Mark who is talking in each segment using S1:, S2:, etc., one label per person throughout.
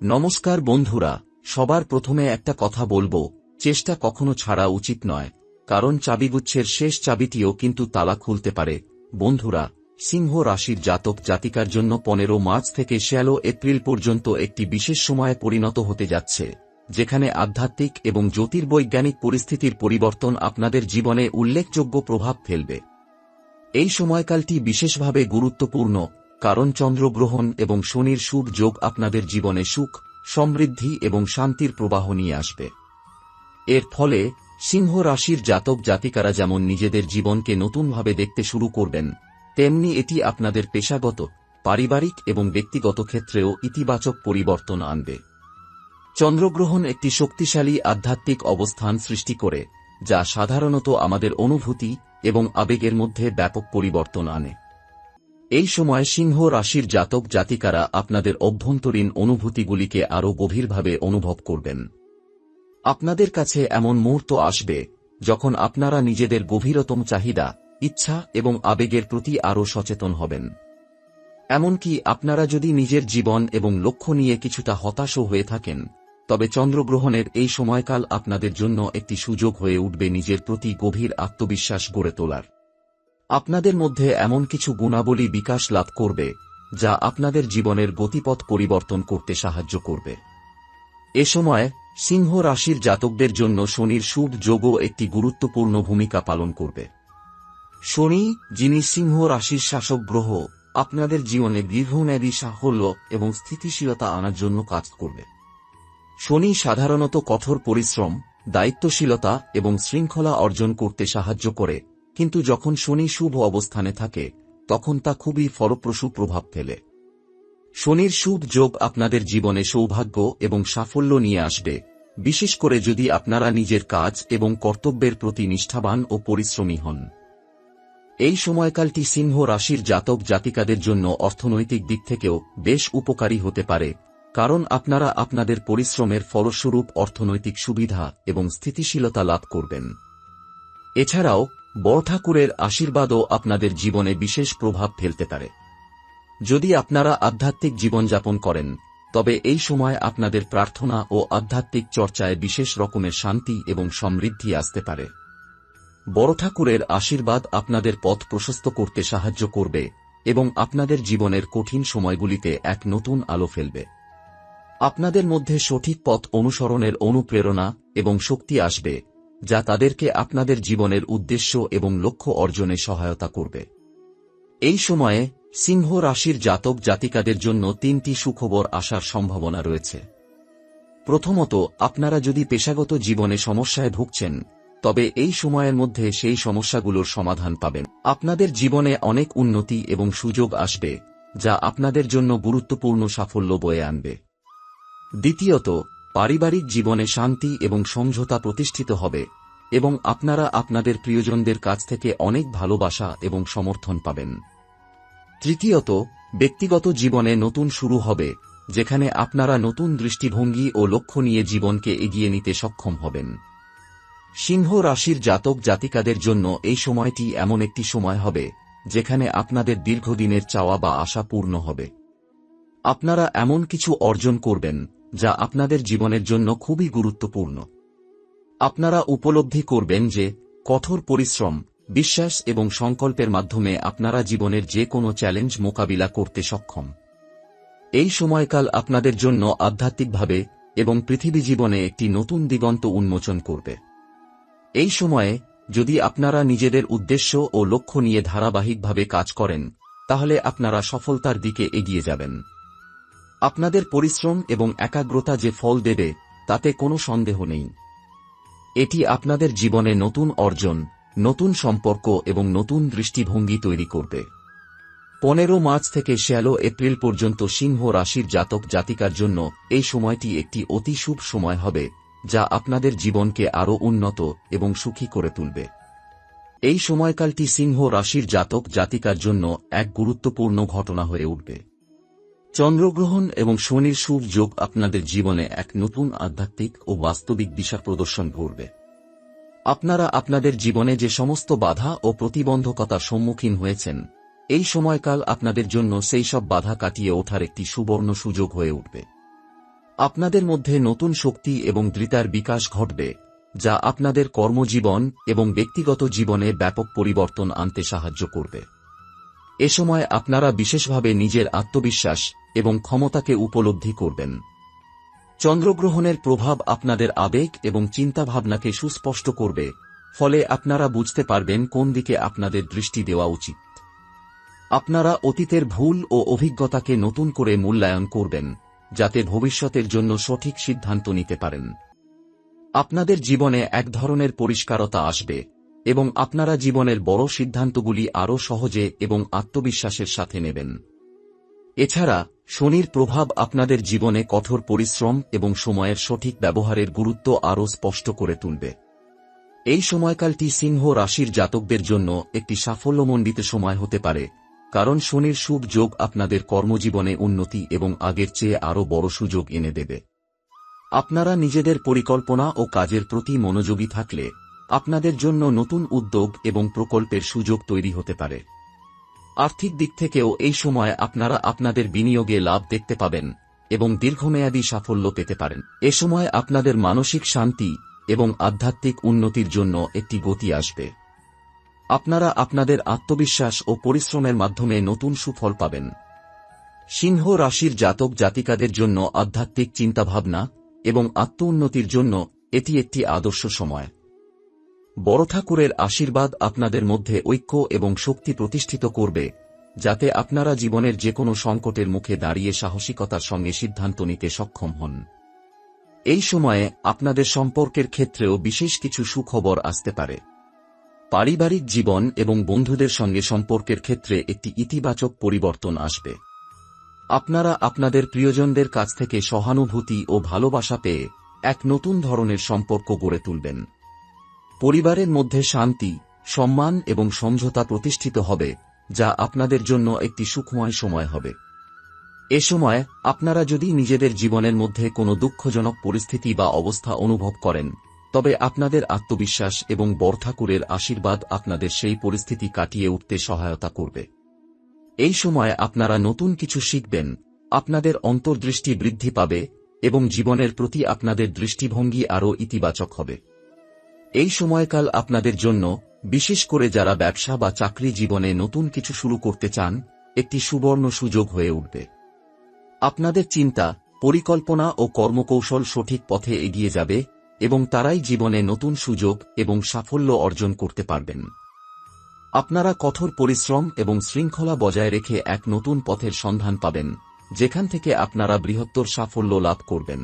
S1: নমস্কার বন্ধুরা, সবার প্রথমে একটা কথা বলব, চেষ্টা কখনো ছাড়া উচিত নয়, কারণ চাবিগুচ্ছের শেষ চাবিটিও কিন্তু তালা খুলতে পারে। বন্ধুরা, সিংহ রাশির জাতক জাতিকার জন্য পনেরো মার্চ থেকে শ্যালো এপ্রিল পর্যন্ত একটি বিশেষ সময়ে পরিণত হতে যাচ্ছে, যেখানে আধ্যাত্মিক এবং জ্যোতির্বৈজ্ঞানিক পরিস্থিতির পরিবর্তন আপনাদের জীবনে উল্লেখযোগ্য প্রভাব ফেলবে। এই সময়কালটি বিশেষভাবে গুরুত্বপূর্ণ কারণ চন্দ্রগ্রহণ এবং শনির শুভ যোগ আপনাদের জীবনে সুখ, সমৃদ্ধি এবং শান্তির প্রবাহ নিয়ে আসবে। এর ফলে সিংহ রাশির জাতক জাতিকারা যেমন নিজেদের জীবনকে নতুনভাবে দেখতে শুরু করবেন, তেমনি এটি আপনাদের পেশাগত, পারিবারিক এবং ব্যক্তিগত ক্ষেত্রেও ইতিবাচক পরিবর্তন আনবে। চন্দ্রগ্রহণ একটি শক্তিশালী আধ্যাত্মিক অবস্থান সৃষ্টি করে, যা সাধারণত আমাদের অনুভূতি এবং আবেগের মধ্যে ব্যাপক পরিবর্তন আনে। এই সময় সিংহ রাশির জাতক জাতিকারা আপনাদের অভ্যন্তরীণ অনুভূতিগুলিকে আরও গভীরভাবে অনুভব করবেন। আপনাদের কাছে এমন মুহূর্ত আসবে যখন আপনারা নিজেদের গভীরতম চাহিদা, ইচ্ছা এবং আবেগের প্রতি আরও সচেতন হবেন। এমনকি আপনারা যদি নিজের জীবন এবং লক্ষ্য নিয়ে কিছুটা হতাশও হয়ে থাকেন, তবে চন্দ্রগ্রহণের এই সময়কাল আপনাদের জন্য একটি সুযোগ হয়ে উঠবে নিজের প্রতি গভীর আত্মবিশ্বাস গড়ে তোলার। আপনাদের মধ্যে এমন কিছু গুণাবলী বিকাশ লাভ করবে, যা আপনাদের জীবনের গতিপথ পরিবর্তন করতে সাহায্য করবে। এ সময় সিংহ রাশির জাতকদের জন্য শনির শুভ যোগও একটি গুরুত্বপূর্ণ ভূমিকা পালন করবে। শনি, যিনি সিংহ রাশির শাসক গ্রহ, আপনাদের জীবনে দীর্ঘমেয়াদী সাফল্য এবং স্থিতিশীলতা আনার জন্য কাজ করবে। শনি সাধারণত কঠোর পরিশ্রম, দায়িত্বশীলতা এবং শৃঙ্খলা অর্জন করতে সাহায্য করে কিন্তু যখন শনি শুভ অবস্থানে থাকে, তখন তা খুবই ফলপ্রসূ প্রভাব ফেলে। শনির শুভ যোগ আপনাদের জীবনে সৌভাগ্য এবং সাফল্য নিয়ে আসবে, বিশেষ করে যদি আপনারা নিজের কাজ এবং কর্তব্যের প্রতি নিষ্ঠাবান ও পরিশ্রমী হন। এই সময়কালটি সিংহ রাশির জাতক জাতিকাদের জন্য অর্থনৈতিক দিক থেকেও বেশ উপকারী হতে পারে, কারণ আপনারা আপনাদের পরিশ্রমের ফলস্বরূপ অর্থনৈতিক সুবিধা এবং স্থিতিশীলতা লাভ করবেন। এছাড়াও বড় ঠাকুরের আশীর্বাদও আপনাদের জীবনে বিশেষ প্রভাব ফেলতে পারে। যদি আপনারা আধ্যাত্মিক জীবনযাপন করেন, তবে এই সময় আপনাদের প্রার্থনা ও আধ্যাত্মিক চর্চায় বিশেষ রকমের শান্তি এবং সমৃদ্ধি আসতে পারে। বড় ঠাকুরের আশীর্বাদ আপনাদের পথ প্রশস্ত করতে সাহায্য করবে এবং আপনাদের জীবনের কঠিন সময়গুলিতে এক নতুন আলো ফেলবে। আপনাদের মধ্যে সঠিক পথ অনুসরণের অনুপ্রেরণা এবং শক্তি আসবে যা তাদেরকে আপনাদের জীবনের উদ্দেশ্য এবং লক্ষ্য অর্জনে সহায়তা করবে। এই সময়ে সিংহ রাশির জাতক জাতিকাদের জন্য তিনটি সুখবর আসার সম্ভাবনা রয়েছে। প্রথমত, আপনারা যদি পেশাগত জীবনে সমস্যায় ভুগছেন, তবে এই সময়ের মধ্যে সেই সমস্যাগুলোর সমাধান পাবেন। আপনাদের জীবনে অনেক উন্নতি এবং সুযোগ আসবে, যা আপনাদের জন্য গুরুত্বপূর্ণ সাফল্য বয়ে আনবে। দ্বিতীয়ত পারিবারিক জীবনে শান্তি এবং সমঝোতা প্রতিষ্ঠিত হবে, এবং আপনারা আপনাদের প্রিয়জনদের কাছ থেকে অনেক ভালোবাসা এবং সমর্থন পাবেন। তৃতীয়ত, ব্যক্তিগত জীবনে নতুন শুরু হবে, যেখানে আপনারা নতুন দৃষ্টিভঙ্গি ও লক্ষ্য নিয়ে জীবনকে এগিয়ে নিতে সক্ষম হবেন। সিংহ রাশির জাতক জাতিকাদের জন্য এই সময়টি এমন একটি সময় হবে, যেখানে আপনাদের দীর্ঘদিনের চাওয়া বা আশা পূর্ণ হবে। আপনারা এমন কিছু অর্জন করবেন যা আপনাদের জীবনের জন্য খুবই গুরুত্বপূর্ণ। আপনারা উপলব্ধি করবেন যে, কঠোর পরিশ্রম, বিশ্বাস এবং সংকল্পের মাধ্যমে আপনারা জীবনের যে কোনো চ্যালেঞ্জ মোকাবিলা করতে সক্ষম। এই সময়কাল আপনাদের জন্য আধ্যাত্মিকভাবে এবং পৃথিবী জীবনে একটি নতুন দিগন্ত উন্মোচন করবে। এই সময়ে, যদি আপনারা নিজেদের উদ্দেশ্য ও লক্ষ্য নিয়ে ধারাবাহিকভাবে কাজ করেন, তাহলে আপনারা সফলতার দিকে এগিয়ে যাবেন। আপনাদের পরিশ্রম এবং একাগ্রতা যে ফল দেবে, তাতে কোনো সন্দেহ নেই। এটি আপনাদের জীবনে নতুন অর্জন, নতুন সম্পর্ক এবং নতুন দৃষ্টিভঙ্গি তৈরি করবে। পনেরো মার্চ থেকে শ্যালো এপ্রিল পর্যন্ত সিংহ রাশির জাতক জাতিকার জন্য এই সময়টি একটি অতি শুভ সময় হবে, যা আপনাদের জীবনকে আরও উন্নত এবং সুখী করে তুলবে। এই সময়কালটি সিংহ রাশির জাতক জাতিকার জন্য এক গুরুত্বপূর্ণ ঘটনা হয়ে উঠবে। চন্দ্রগ্রহণ এবং শনির শুভ যোগ আপনাদের জীবনে এক নতুন আধ্যাত্মিক ও বাস্তবিক দিশা প্রদর্শন করবে। আপনারা আপনাদের জীবনে যে সমস্ত বাধা ও প্রতিবন্ধকতার সম্মুখীন হয়েছেন, এই সময়কাল আপনাদের জন্য সেই সব বাধা কাটিয়ে ওঠার একটি সুবর্ণ সুযোগ হয়ে উঠবে। আপনাদের মধ্যে নতুন শক্তি এবং দৃতার বিকাশ ঘটবে, যা আপনাদের কর্মজীবন এবং ব্যক্তিগত জীবনে ব্যাপক পরিবর্তন আনতে সাহায্য করবে। এ সময় আপনারা বিশেষভাবে নিজের আত্মবিশ্বাস এবং ক্ষমতাকে উপলব্ধি করবেন। চন্দ্রগ্রহণের প্রভাব আপনাদের আবেগ এবং চিন্তাভাবনাকে সুস্পষ্ট করবে, ফলে আপনারা বুঝতে পারবেন কোন দিকে আপনাদের দৃষ্টি দেওয়া উচিত। আপনারা অতীতের ভুল ও অভিজ্ঞতাকে নতুন করে মূল্যায়ন করবেন, যাতে ভবিষ্যতের জন্য সঠিক সিদ্ধান্ত নিতে পারেন। আপনাদের জীবনে এক ধরনের পরিষ্কারতা আসবে এবং আপনারা জীবনের বড় সিদ্ধান্তগুলি আরও সহজে এবং আত্মবিশ্বাসের সাথে নেবেন। এছাড়া, শনির প্রভাব আপনাদের জীবনে কঠোর পরিশ্রম এবং সময়ের সঠিক ব্যবহারের গুরুত্ব আরও স্পষ্ট করে তুলবে। এই সময়কালটি সিংহ রাশির জাতকদের জন্য একটি সাফল্যমণ্ডিত সময় হতে পারে, কারণ শনির শুভ যোগ আপনাদের কর্মজীবনে উন্নতি এবং আগের চেয়ে আরও বড় সুযোগ এনে দেবে। আপনারা নিজেদের পরিকল্পনা ও কাজের প্রতি মনোযোগী থাকলে আপনাদের জন্য নতুন উদ্যোগ এবং প্রকল্পের সুযোগ তৈরি হতে পারে। আর্থিক দিক থেকেও এই সময় আপনারা আপনাদের বিনিয়োগে লাভ দেখতে পাবেন এবং দীর্ঘমেয়াদী সাফল্য পেতে পারেন। এ সময় আপনাদের মানসিক শান্তি এবং আধ্যাত্মিক উন্নতির জন্য একটি গতি আসবে। আপনারা আপনাদের আত্মবিশ্বাস ও পরিশ্রমের মাধ্যমে নতুন সুফল পাবেন। সিংহ রাশির জাতক জাতিকাদের জন্য আধ্যাত্মিক চিন্তাভাবনা এবং আত্ম উন্নতির জন্য এটি একটি আদর্শ সময়। বড় ঠাকুরের আশীর্বাদ আপনাদের মধ্যে ঐক্য এবং শক্তি প্রতিষ্ঠিত করবে, যাতে আপনারা জীবনের যে কোনো সংকটের মুখে দাঁড়িয়ে সাহসিকতার সঙ্গে সিদ্ধান্ত নিতে সক্ষম হন। এই সময়ে আপনাদের সম্পর্কের ক্ষেত্রেও বিশেষ কিছু সুখবর আসতে পারে। পারিবারিক জীবন এবং বন্ধুদের সঙ্গে সম্পর্কের ক্ষেত্রে একটি ইতিবাচক পরিবর্তন আসবে। আপনারা আপনাদের প্রিয়জনদের কাছ থেকে সহানুভূতি ও ভালোবাসা পেয়ে এক নতুন ধরনের সম্পর্ক গড়ে তুলবেন। পরিবারের মধ্যে শান্তি, সম্মান এবং সমঝোতা প্রতিষ্ঠিত হবে, যা আপনাদের জন্য একটি সুখময় সময় হবে। এ সময় আপনারা যদি নিজেদের জীবনের মধ্যে কোনো দুঃখজনক পরিস্থিতি বা অবস্থা অনুভব করেন, তবে আপনাদের আত্মবিশ্বাস এবং বরঠাকুরের আশীর্বাদ আপনাদের সেই পরিস্থিতি কাটিয়ে উঠতে সহায়তা করবে। এই সময় আপনারা নতুন কিছু শিখবেন, আপনাদের অন্তর্দৃষ্টি বৃদ্ধি পাবে এবং জীবনের প্রতি আপনাদের দৃষ্টিভঙ্গি আরও ইতিবাচক হবে। এই সময়কাল আপনাদের জন্য, বিশেষ করে যারা ব্যবসা বা চাকরি জীবনে নতুন কিছু শুরু করতে চান, একটি সুবর্ণ সুযোগ হয়ে উঠবে। আপনাদের চিন্তা, পরিকল্পনা ও কর্মকৌশল সঠিক পথে এগিয়ে যাবে এবং তারাই জীবনে নতুন সুযোগ এবং সাফল্য অর্জন করতে পারবেন। আপনারা কঠোর পরিশ্রম এবং শৃঙ্খলা বজায় রেখে এক নতুন পথের সন্ধান পাবেন, যেখান থেকে আপনারা বৃহত্তর সাফল্য লাভ করবেন।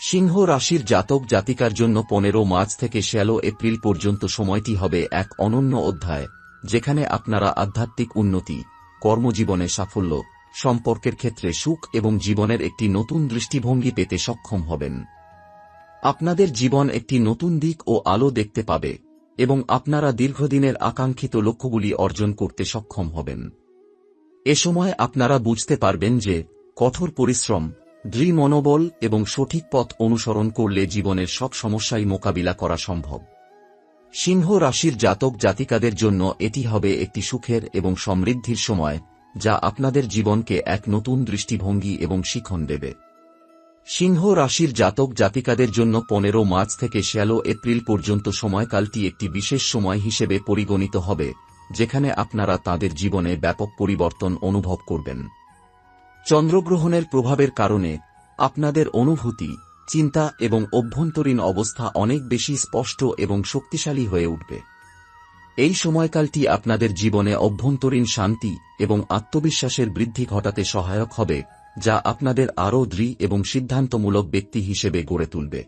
S1: সিংহ রাশির জাতক জাতিকার জন্য পনেরো মার্চ থেকে ষোলো এপ্রিল পর্যন্ত সময়টি হবে এক অনন্য অধ্যায়, যেখানে আপনারা আধ্যাত্মিক উন্নতি, কর্মজীবনে সাফল্য, সম্পর্কের ক্ষেত্রে সুখ এবং জীবনের একটি নতুন দৃষ্টিভঙ্গি পেতে সক্ষম হবেন। আপনাদের জীবন একটি নতুন দিক ও আলো দেখতে পাবে এবং আপনারা দীর্ঘদিনের আকাঙ্ক্ষিত লক্ষ্যগুলি অর্জন করতে সক্ষম হবেন। এ সময় আপনারা বুঝতে পারবেন যে কঠোর পরিশ্রম দৃঢ় মনোবল এবং সঠিক পথ অনুসরণ করলে জীবনের সব সমস্যাই মোকাবিলা করা সম্ভব। সিংহ রাশির জাতক জাতিকাদের জন্য এটি হবে একটি সুখের এবং সমৃদ্ধির সময়, যা আপনাদের জীবনকে এক নতুন দৃষ্টিভঙ্গি এবং শিখন দেবে। সিংহ রাশির জাতক জাতিকাদের জন্য পনেরো মার্চ থেকে ষোলো এপ্রিল পর্যন্ত সময়কালটি একটি বিশেষ সময় হিসেবে পরিগণিত হবে, যেখানে আপনারা তাদের জীবনে ব্যাপক পরিবর্তন অনুভব করবেন। চন্দ্রগ্রহণের প্রভাবের কারণে আপনাদের অনুভূতি, চিন্তা এবং অভ্যন্তরীণ অবস্থা অনেক বেশি স্পষ্ট এবং শক্তিশালী হয়ে উঠবে। এই সময়কালটি আপনাদের জীবনে অভ্যন্তরীণ শান্তি এবং আত্মবিশ্বাসের বৃদ্ধি ঘটাতে সহায়ক হবে, যা আপনাদের আরও দৃঢ় এবং সিদ্ধান্তমূলক ব্যক্তি হিসেবে গড়ে তুলবে।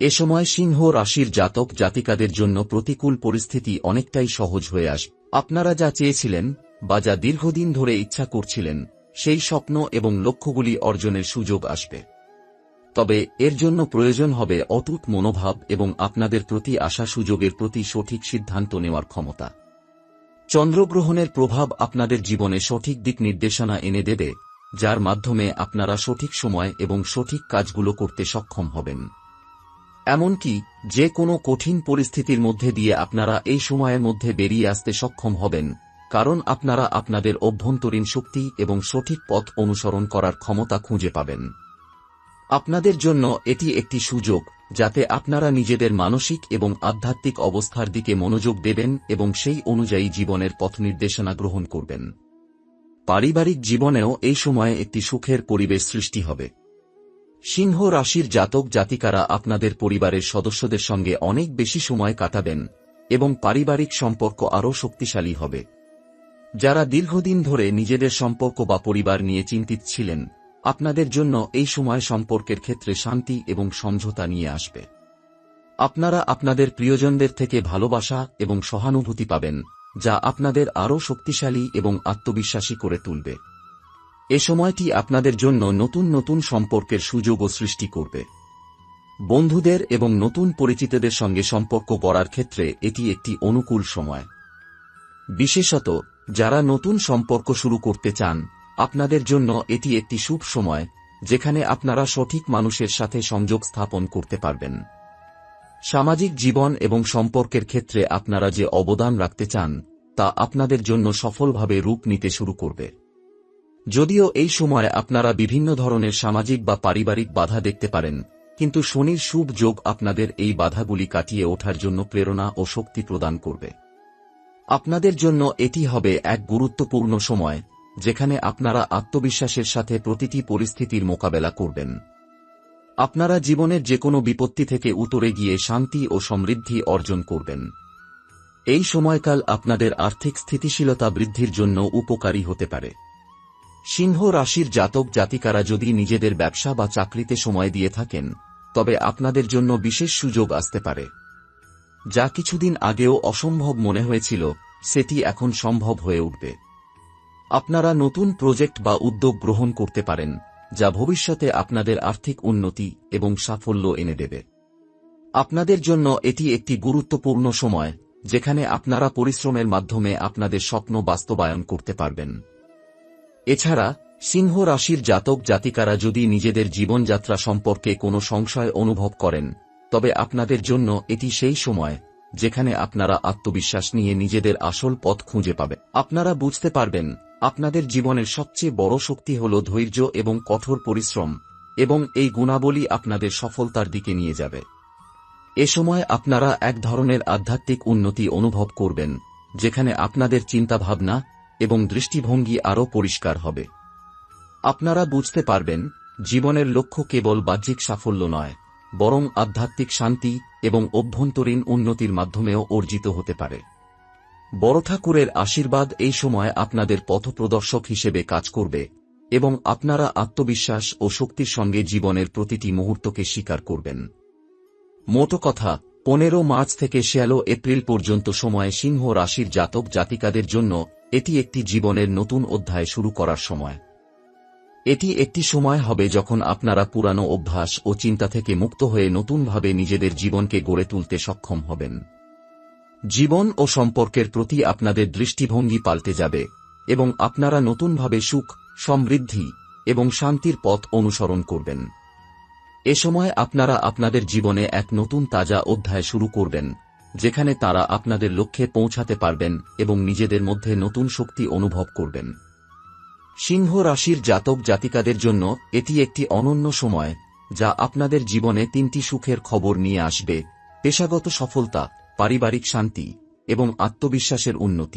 S1: এ সময় সিংহ রাশির জাতক জাতিকাদের জন্য প্রতিকূল পরিস্থিতি অনেকটাই সহজ হয়ে আসবে আপনারা যা চেয়েছিলেন বা যা দীর্ঘদিন ধরে ইচ্ছা করছিলেন সেই স্বপ্ন এবং লক্ষ্যগুলি অর্জনের সুযোগ আসবে। তবে এর জন্য প্রয়োজন হবে অটুট মনোভাব এবং আপনাদের প্রতি আসা সুযোগের প্রতি সঠিক সিদ্ধান্ত নেওয়ার ক্ষমতা। চন্দ্রগ্রহণের প্রভাব আপনাদের জীবনে সঠিক দিক নির্দেশনা এনে দেবে, যার মাধ্যমে আপনারা সঠিক সময় এবং সঠিক কাজগুলো করতে সক্ষম হবেন। এমনকি যে কোনো কঠিন পরিস্থিতির মধ্যে দিয়ে আপনারা এই সময়ের মধ্যে বেরিয়ে আসতে সক্ষম হবেন কারণ আপনারা আপনাদের অভ্যন্তরীণ শক্তি এবং সঠিক পথ অনুসরণ করার ক্ষমতা খুঁজে পাবেন। আপনাদের জন্য এটি একটি সুযোগ, যাতে আপনারা নিজেদের মানসিক এবং আধ্যাত্মিক অবস্থার দিকে মনোযোগ দেবেন এবং সেই অনুযায়ী জীবনের পথ নির্দেশনা গ্রহণ করবেন। পারিবারিক জীবনেও এই সময়ে একটি সুখের পরিবেশ সৃষ্টি হবে। সিংহ রাশির জাতক জাতিকারা আপনাদের পরিবারের সদস্যদের সঙ্গে অনেক বেশি সময় কাটাবেন এবং পারিবারিক সম্পর্ক আরও শক্তিশালী হবে। যারা দীর্ঘদিন ধরে নিজেদের সম্পর্ক বা পরিবার নিয়ে চিন্তিত ছিলেন, আপনাদের জন্য এই সময় সম্পর্কের ক্ষেত্রে শান্তি এবং সমঝোতা নিয়ে আসবে। আপনারা আপনাদের প্রিয়জনদের থেকে ভালোবাসা এবং সহানুভূতি পাবেন, যা আপনাদের আরও শক্তিশালী এবং আত্মবিশ্বাসী করে তুলবে। এ সময়টি আপনাদের জন্য নতুন নতুন সম্পর্কের সুযোগও সৃষ্টি করবে। বন্ধুদের এবং নতুন পরিচিতদের সঙ্গে সম্পর্ক করার ক্ষেত্রে এটি একটি অনুকূল সময়। বিশেষত যারা নতুন সম্পর্ক শুরু করতে চান, আপনাদের জন্য এটি একটি শুভ সময়, যেখানে আপনারা সঠিক মানুষের সাথে সংযোগ স্থাপন করতে পারবেন। সামাজিক জীবন এবং সম্পর্কের ক্ষেত্রে আপনারা যে অবদান রাখতে চান, তা আপনাদের জন্য সফলভাবে রূপ নিতে শুরু করবে। যদিও এই সময় আপনারা বিভিন্ন ধরনের সামাজিক বা পারিবারিক বাধা দেখতে পারেন, কিন্তু শনির শুভ যোগ আপনাদের এই বাধাগুলি কাটিয়ে ওঠার জন্য প্রেরণা ও শক্তি প্রদান করবে। আপনাদের জন্য এটি হবে এক গুরুত্বপূর্ণ সময়, যেখানে আপনারা আত্মবিশ্বাসের সাথে প্রতিটি পরিস্থিতির মোকাবেলা করবেন। আপনারা জীবনের যে কোনো বিপত্তি থেকে উতরে গিয়ে শান্তি ও সমৃদ্ধি অর্জন করবেন। এই সময়কাল আপনাদের আর্থিক স্থিতিশীলতা বৃদ্ধির জন্য উপকারী হতে পারে। সিংহ রাশির জাতক জাতিকারা যদি নিজেদের ব্যবসা বা চাকরিতে সময় দিয়ে থাকেন, তবে আপনাদের জন্য বিশেষ সুযোগ আসতে পারে। যা কিছুদিন আগেও অসম্ভব মনে হয়েছিল, সেটি এখন সম্ভব হয়ে উঠবে। আপনারা নতুন প্রজেক্ট বা উদ্যোগ গ্রহণ করতে পারেন, যা ভবিষ্যতে আপনাদের আর্থিক উন্নতি এবং সাফল্য এনে দেবে। আপনাদের জন্য এটি একটি গুরুত্বপূর্ণ সময়, যেখানে আপনারা পরিশ্রমের মাধ্যমে আপনাদের স্বপ্ন বাস্তবায়ন করতে পারবেন। এছাড়া, সিংহ রাশির জাতক জাতিকারা যদি নিজেদের জীবনযাত্রা সম্পর্কে কোনো সংশয় অনুভব করেন তবে আপনাদের জন্য এটি সেই সময়, যেখানে আপনারা আত্মবিশ্বাস নিয়ে নিজেদের আসল পথ খুঁজে পাবে। আপনারা বুঝতে পারবেন, আপনাদের জীবনের সবচেয়ে বড় শক্তি হল ধৈর্য এবং কঠোর পরিশ্রম, এবং এই গুণাবলী আপনাদের সফলতার দিকে নিয়ে যাবে। এ সময় আপনারা এক ধরনের আধ্যাত্মিক উন্নতি অনুভব করবেন, যেখানে আপনাদের চিন্তাভাবনা এবং দৃষ্টিভঙ্গি আরও পরিষ্কার হবে। আপনারা বুঝতে পারবেন, জীবনের লক্ষ্য কেবল বাহ্যিক সাফল্য নয় বরং আধ্যাত্মিক শান্তি এবং অভ্যন্তরীণ উন্নতির মাধ্যমেও অর্জিত হতে পারে। বড় ঠাকুরের আশীর্বাদ এই সময় আপনাদের পথপ্রদর্শক হিসেবে কাজ করবে এবং আপনারা আত্মবিশ্বাস ও শক্তির সঙ্গে জীবনের প্রতিটি মুহূর্তকে স্বীকার করবেন। মোটো কথা, পনেরো মার্চ থেকে ষোলো এপ্রিল পর্যন্ত সময়ে সিংহ রাশির জাতক জাতিকাদের জন্য এটি একটি জীবনের নতুন অধ্যায় শুরু করার সময়। এটি একটি সময় হবে যখন আপনারা পুরানো অভ্যাস ও চিন্তা থেকে মুক্ত হয়ে নতুনভাবে নিজেদের জীবনকে গড়ে তুলতে সক্ষম হবেন। জীবন ও সম্পর্কের প্রতি আপনাদের দৃষ্টিভঙ্গি পাল্টে যাবে এবং আপনারা নতুনভাবে সুখ, সমৃদ্ধি এবং শান্তির পথ অনুসরণ করবেন। এ সময় আপনারা আপনাদের জীবনে এক নতুন তাজা অধ্যায় শুরু করবেন, যেখানে তারা আপনাদের লক্ষ্যে পৌঁছাতে পারবেন এবং নিজেদের মধ্যে নতুন শক্তি অনুভব করবেন। সিংহ রাশির জাতক জাতিকাদের জন্য এটি একটি অনন্য সময়, যা আপনাদের জীবনে তিনটি সুখের খবর নিয়ে আসবে, পেশাগত সফলতা, পারিবারিক শান্তি এবং আত্মবিশ্বাসের উন্নতি।